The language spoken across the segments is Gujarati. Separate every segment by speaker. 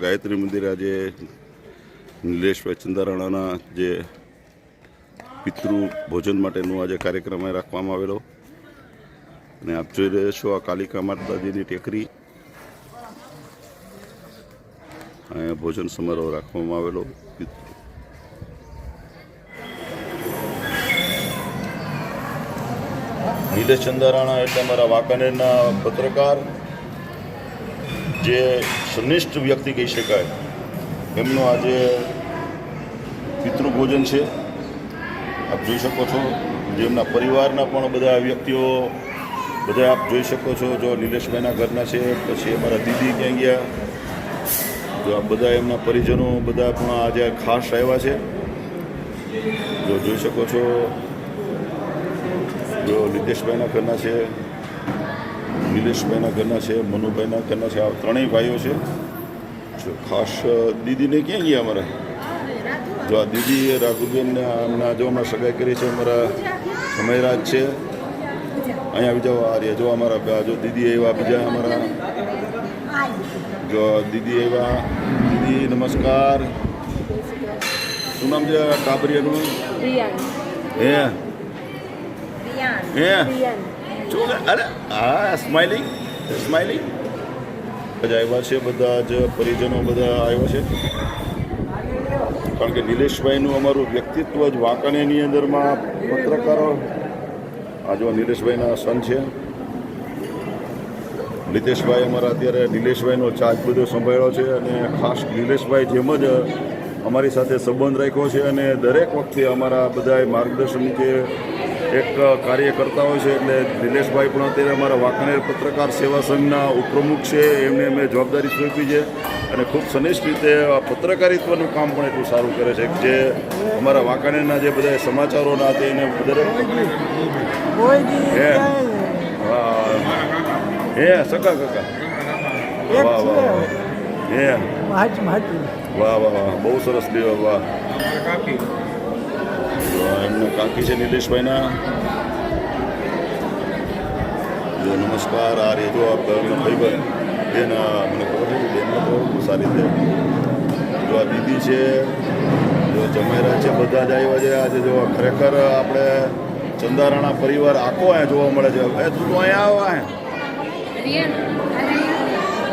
Speaker 1: ગાયત્રી મંદિર આજે નિલેશભાઈ ચંદારાણાના જે પિતૃ ભોજન માટેનો આજે કાર્યક્રમ રાખવામાં આવેલો. અને આપ જોઈ રહ્યા છો આ કાલિકા માતાજીની ટેકરી. અહીંયા ભોજન સમારોહ રાખવામાં આવેલો. નિલેશ ચંદારાણા એટલે અમારા વાંકાનેરના પત્રકાર. જે સનિષ્ઠ વ્યક્તિ કહી શકાય. એમનું આજે પિતૃભોજન છે. આપ જોઈ શકો છો જેમના પરિવારના પણ બધા વ્યક્તિઓ, બધા આપ જોઈ શકો છો. જો નિલેશભાઈના ઘરના છે, પછી અમારા દીદી ક્યાં ગયા? જો આ બધા એમના પરિજનો બધા પણ આજે ખાસ આવ્યા છે. જો જોઈ શકો છો. જો નિતેશભાઈના ઘરના છે નિલેશભાઈના ઘરના છે મનુભાઈના ઘરના છે આ ત્રણેય ભાઈઓ છે. જો ખાસ દીદીને ક્યાં ગયા અમારા? જો આ દીદી રાઘુબેનને એમના જો હમણાં સગાઈ કરી છે અમારા સમયરાજ છે. અહીંયા બીજા જાઓ આ રહ્યા. જો અમારા જો દીદી આવ્યા બીજા અમારા. જો દીદી એવા દીદી નમસ્કાર. શું નામ છે ટાબરિયાનું
Speaker 2: રિયાન.
Speaker 1: હે? હે?
Speaker 2: રિયાન
Speaker 1: ને અરે, હા સ્માઇલિંગ સ્માઇલિંગ બધા આવ્યા છે, બધા જ પરિજનો બધા આવ્યા છે. કારણ કે નિલેશભાઈનું અમારું વ્યક્તિત્વ જ વાંકાનેરની અંદરમાં પત્રકારો, આ જો નિલેશભાઈના સન છે. નિતેશભાઈ અમારા અત્યારે નિલેશભાઈનો ચાર્જ બધો સંભાળ્યો છે અને ખાસ નિલેશભાઈ જેમ જ અમારી સાથે સંબંધ રાખ્યો છે અને દરેક વખતે અમારા બધાએ માર્ગદર્શન નીચે એક કાર્યકર્તા હોય છે એટલે દિનેશભાઈ પણ અત્યારે અમારા વાંકાનેર પત્રકાર સેવા સંઘના ઉપપ્રમુખ છે. એમને મેં જવાબદારી સોંપી છે અને ખૂબ સનિષ્ઠ રીતે પત્રકારિત્વનું કામ પણ એટલું સારું કરે છે જે અમારા વાંકાનેરના જે બધા સમાચારોના હતા એને દરેક હે? વાહ. હે. સકા કાકા? વાહ વાહ વાહ. હે? વાહ વાહ વાહ. બહુ સરસ દેવા વાહ. એમના કાકી છે નિલેશભાઈના. જો નમસ્કાર, આ રે જો ભાઈભાઈ બેન મને ખબર છે બેન તો સારી રીતે જો આ દીદી છે, જો જમેરા છે, બધા જ આવ્યા છે. આજે જો ખરેખર આપણે ચંદારાણા પરિવાર આખો અહીંયા જોવા મળે છે. એ, તું તો અહીંયા આવો અહીંયા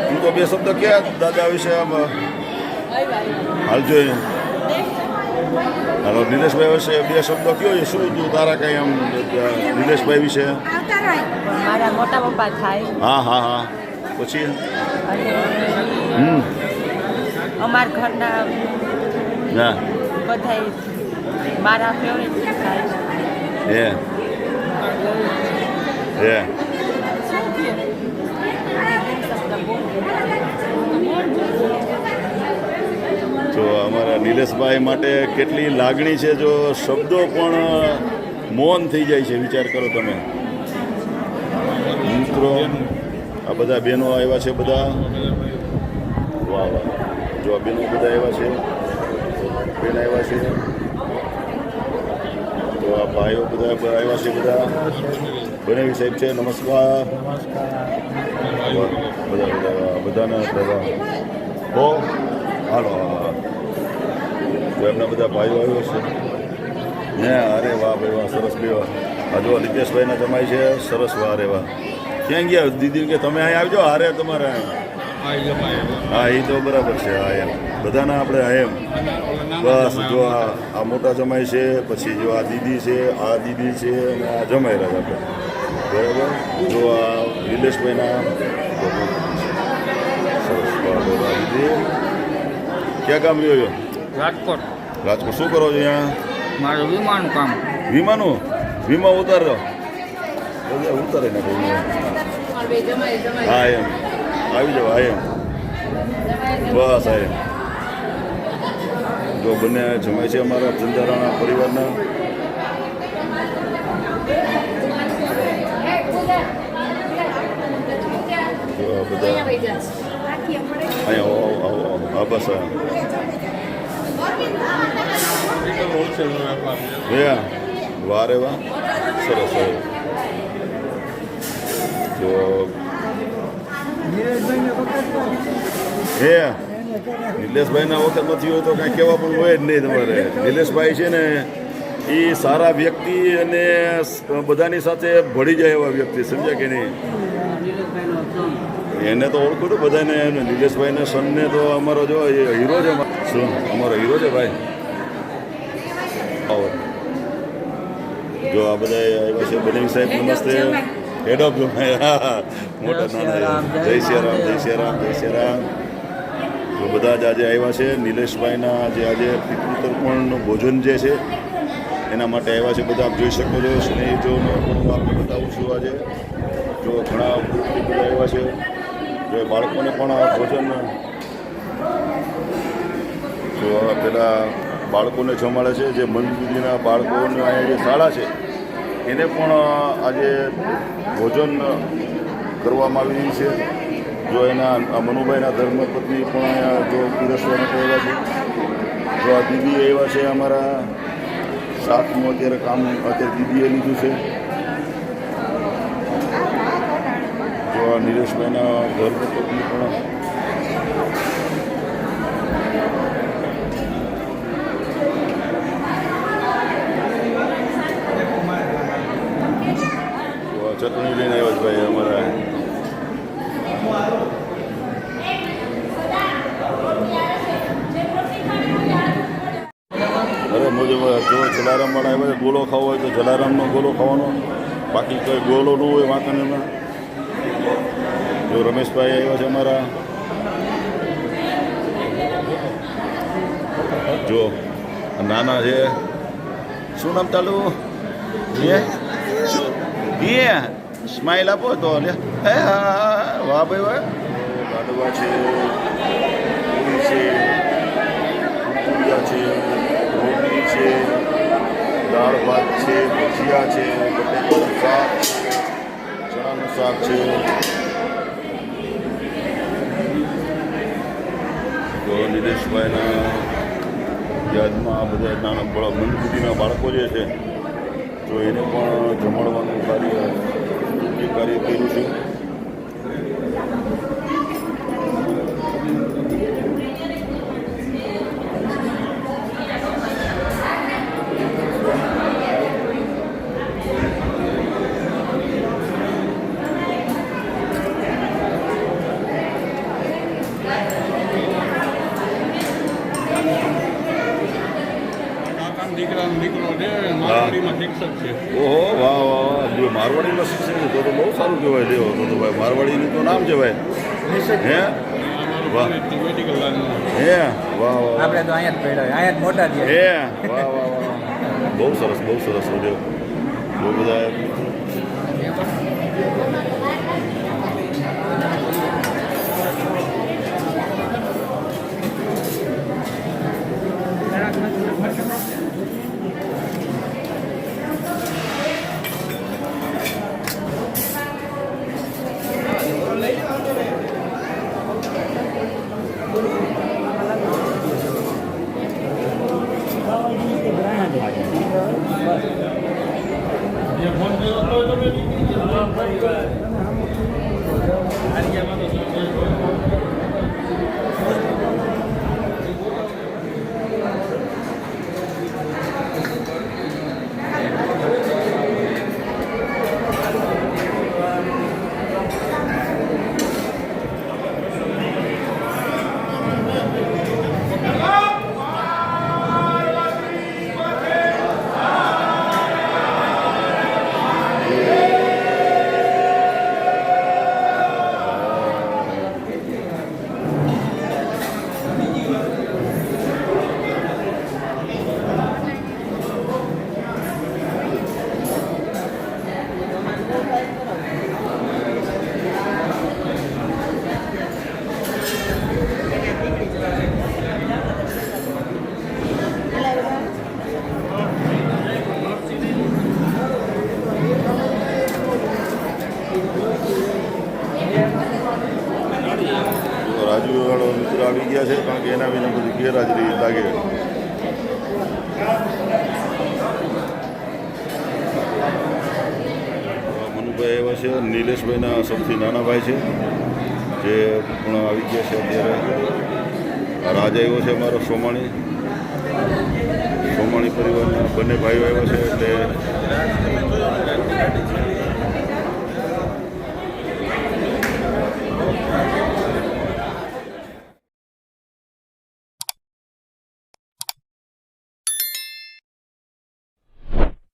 Speaker 1: તું તો બે શબ્દ ક્યાં દાદા વિશે આમ, હાલ જોઈએ હાલો નિલેશભાઈ વિશે બે શબ્દો કયો છે શું તું તારા કઈ આમ નિલેશભાઈ વિશે?
Speaker 2: મારા મોટા પપ્પા થાય.
Speaker 1: હા હા હા. પછી? હમ.
Speaker 2: અમાર ઘરના
Speaker 1: ના
Speaker 2: બધાય મારા ફેવરેટ થાય.
Speaker 1: હે. હે તો અમારા નિલેશભાઈ માટે કેટલી લાગણી છે, જો શબ્દો પણ મૌન થઈ જાય છે, વિચાર કરો તમે. મિત્રો, આ બધા બહેનો આવ્યા છે બધા? વાહ વાહ. જો આ બહેનો બધા આવ્યા છે? બેન આવ્યા છે? તો આ ભાઈઓ બધા આવ્યા છે બધા? બનેવી સાહેબ છે, નમસ્કાર. બધા બધા બધાના, બધા. બહુ હાલો. હા. એમના બધા ભાઈઓ આવ્યો છે. ને અરે વાહ ભાઈ વાહ સરસ બે આ જો નિતેશભાઈના જમાય છે સરસ વાહ અરે વાહ. ક્યાં ગયા? દીદી કે તમે અહીં આવજો? હારે તમારે હા એ તો બરાબર છે હા એમ. બધાના આપણે હા એમ. બસ જો આ મોટા જમાઈ છે પછી જો આ દીદી છે આ દીદી છે અને આ જમાઈ રહ્યા આપણે. બરાબર? જો આ નિલેશભાઈના સરસ વાહ, વાહ, વાહ. દીદી. ક્યાં કામ રહ્યો
Speaker 3: રાજકોટ.
Speaker 1: રાજકોટ શું કરો છો અહીંયા?
Speaker 3: મારું વીમાનું કામ.
Speaker 1: વીમાનું? વીમા ઉતારો. ઉતારે ને હા એમ. આવી જાવ હા એમ. બસ હા એમ. જો બંને જમાય છે અમારા ચંદારાણા પરિવારના. બધા. અહીંયા આવો આવો આવો. હા બસ હા. હે વારે વાહ સરસ જો હે નિલેશભાઈના વખત નથી હોય તો કાંઈ કહેવા પણ હોય જ નહીં તમારે. નિલેશભાઈ છે ને, એ સારા વ્યક્તિ અને બધાની સાથે ભળી જાય એવા વ્યક્તિ, સમજ્યા કે નહીં? એને તો ઓળખું છું બધાને અને નિલેશભાઈને સનને તો અમારો જો એ હીરો છે શું? અમારો હીરો છે ભાઈ? આવો. જો આ બધા આવ્યા છે બલિંગ સાહેબ નમસ્તે. હેડ ઓફ મોટા નાના જય શ્રી રામ જય શ્રી જય શ્રી રામ. તો બધા જ આજે આવ્યા છે નિલેશભાઈના જે આજે પિતૃતર્પણનું ભોજન જે છે એના માટે આવ્યા છે બધા. આપ જોઈ શકો છો સ્નેહીજોને પણ હું આપને બતાવું છું આજે. જો ઘણા બધા આવ્યા છે જો બાળકોને પણ આ ભોજન, જો પેલા બાળકોને જમાડે છે, જે મંદિરના બાળકોની અહીંયા જે શાળા છે, એને પણ આજે ભોજન કરવામાં આવી રહી છે, જો એના મનુભાઈના ધર્મપત્ની પણ અહીંયા જો પીરસવા માટે આવ્યા છે, જો આ દીદી એવા છે અમારા, સાતમું અત્યારે કામ અત્યારે દીદીએ લીધું છે જો આ નિલેશભાઈના ધર્મપત્ની પણ ચટણી લઈને આવ્યા છે ભાઈ અમારા. જો જલારામ પણ આવ્યા ગોળો ખાવો હોય તો જલારામનો ગોળો ખાવાનો. બાકી કોઈ ગોળો ન હોય વાંકાનેરમાં. જો રમેશભાઈ આવ્યા છે અમારા જો નાના છે શું નામ ચાલુ એ એ સ્માઈલ આપો તો લે હે હા વાહ ભાઈ વાહ લાડવા છે પૂરી છે ભૂંગળા છે રોટલી છે દાળ ભાત છે ભજીયા છે બટેકાનું શાક છે ચણાનું શાક છે તો નિલેશભાઈના યાદમાં આ બધા નાના બળા મંદબુદ્ધિના બાળકો જે છે, તો એને પણ જમાડવાનું કાર્ય કાર્ય કર્યું છે
Speaker 4: કાકાનો દીકરાનો દીકરો છે મારવાડીમાં શિક્ષક છે
Speaker 1: ઓહો વાહ વાહ જો મારવાડીનો શિક્ષક છે તો તો બહુ સારું કહેવાય દેવો તો તો ભાઈ મારવાડીનું તો નામ કહેવાય. હે? વાહ. હે? વાહ વાહ વાહ.
Speaker 5: આપણે તો અહીંયા જ પડ્યા અહીંયા જ મોટા થયા.
Speaker 1: હે? વાહ વાહ વાહ બહુ સરસ બહુ સરસ દેવ. બહુ બધા રાજુ મિત્ર આવી ગયા છે, કારણ કે એના વિના બધી ગેરહાજરી લાગે. મનુભાઈ એવા છે, નિલેશભાઈના સૌથી નાના ભાઈ છે, જે પણ આવી ગયા છે અત્યારે. રાજા આવ્યો છે અમારો સોમાણી. સોમાણી પરિવારના બંને ભાઈઓ આવ્યા છે, એટલે